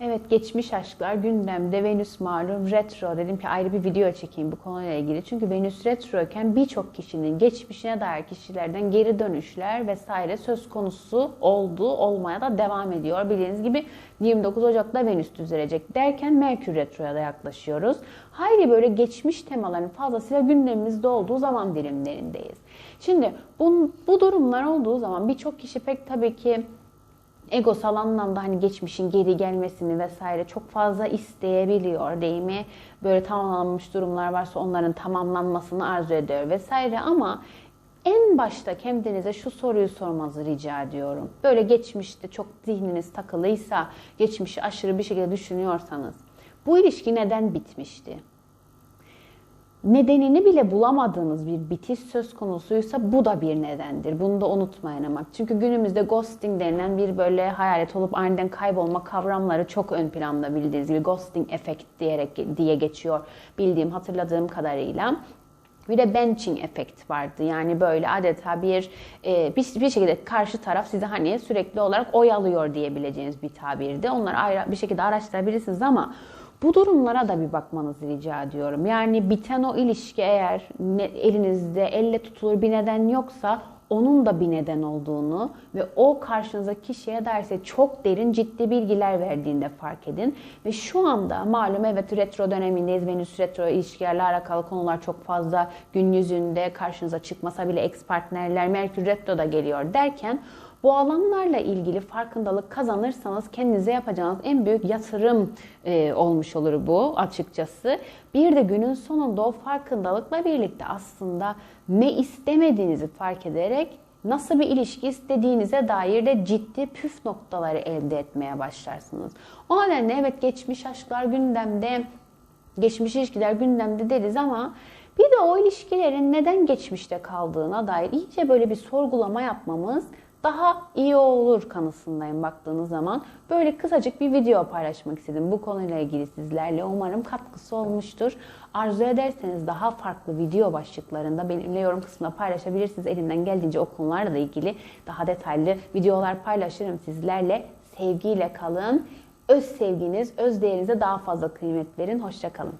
Evet geçmiş aşklar gündemde Venüs malum retro dedim ki ayrı bir video çekeyim bu konuyla ilgili. Çünkü Venüs retro iken birçok kişinin geçmişine dair kişilerden geri dönüşler vesaire söz konusu oldu olmaya da devam ediyor. Bildiğiniz gibi 29 Ocak'ta Venüs düzelecek derken Merkür retroya da yaklaşıyoruz. Hayli böyle geçmiş temaların fazlasıyla gündemimizde olduğu zaman dilimlerindeyiz. Şimdi bu, bu durumlar olduğu zaman birçok kişi pek tabii ki egosal anlamda hani geçmişin geri gelmesini vesaire çok fazla isteyebiliyor değil mi? Böyle tamamlanmış durumlar varsa onların tamamlanmasını arzu ediyor vesaire ama en başta kendinize şu soruyu sormanızı rica ediyorum. Böyle geçmişte çok zihniniz takılıysa, geçmişi aşırı bir şekilde düşünüyorsanız bu ilişki neden bitmişti? Nedenini bile bulamadığınız bir bitiş söz konusuysa bu da bir nedendir. Bunu da unutmayın ama. Çünkü günümüzde ghosting denilen bir böyle hayalet olup aniden kaybolma kavramları çok ön planda bildiğiniz gibi ghosting efekt diyerek diye geçiyor bildiğim hatırladığım kadarıyla. Bir de benching efekt vardı. Yani böyle adeta bir, e, bir bir şekilde karşı taraf sizi hani sürekli olarak oyalıyor diyebileceğiniz bir tabirdi. Onları ayrı bir şekilde araştırabilirsiniz ama bu durumlara da bir bakmanızı rica ediyorum. Yani biten o ilişki eğer elinizde elle tutulur bir neden yoksa onun da bir neden olduğunu ve o karşınızdaki kişiye derse çok derin ciddi bilgiler verdiğinde fark edin. Ve şu anda malum evet retro dönemindeyiz. Venüs retro ilişkilerle alakalı konular çok fazla gün yüzünde karşınıza çıkmasa bile ex partnerler Merkür retro da geliyor derken bu alanlarla ilgili farkındalık kazanırsanız kendinize yapacağınız en büyük yatırım e, olmuş olur bu açıkçası. Bir de günün sonunda o farkındalıkla birlikte aslında ne istemediğinizi fark ederek nasıl bir ilişki istediğinize dair de ciddi püf noktaları elde etmeye başlarsınız. O nedenle evet geçmiş aşklar gündemde, geçmiş ilişkiler gündemde deriz ama bir de o ilişkilerin neden geçmişte kaldığına dair iyice böyle bir sorgulama yapmamız daha iyi olur kanısındayım baktığınız zaman. Böyle kısacık bir video paylaşmak istedim bu konuyla ilgili sizlerle. Umarım katkısı olmuştur. Arzu ederseniz daha farklı video başlıklarında benimle yorum kısmında paylaşabilirsiniz. Elimden geldiğince o konularla da ilgili daha detaylı videolar paylaşırım sizlerle. Sevgiyle kalın. Öz sevginiz, öz değerinize daha fazla kıymet verin. Hoşçakalın.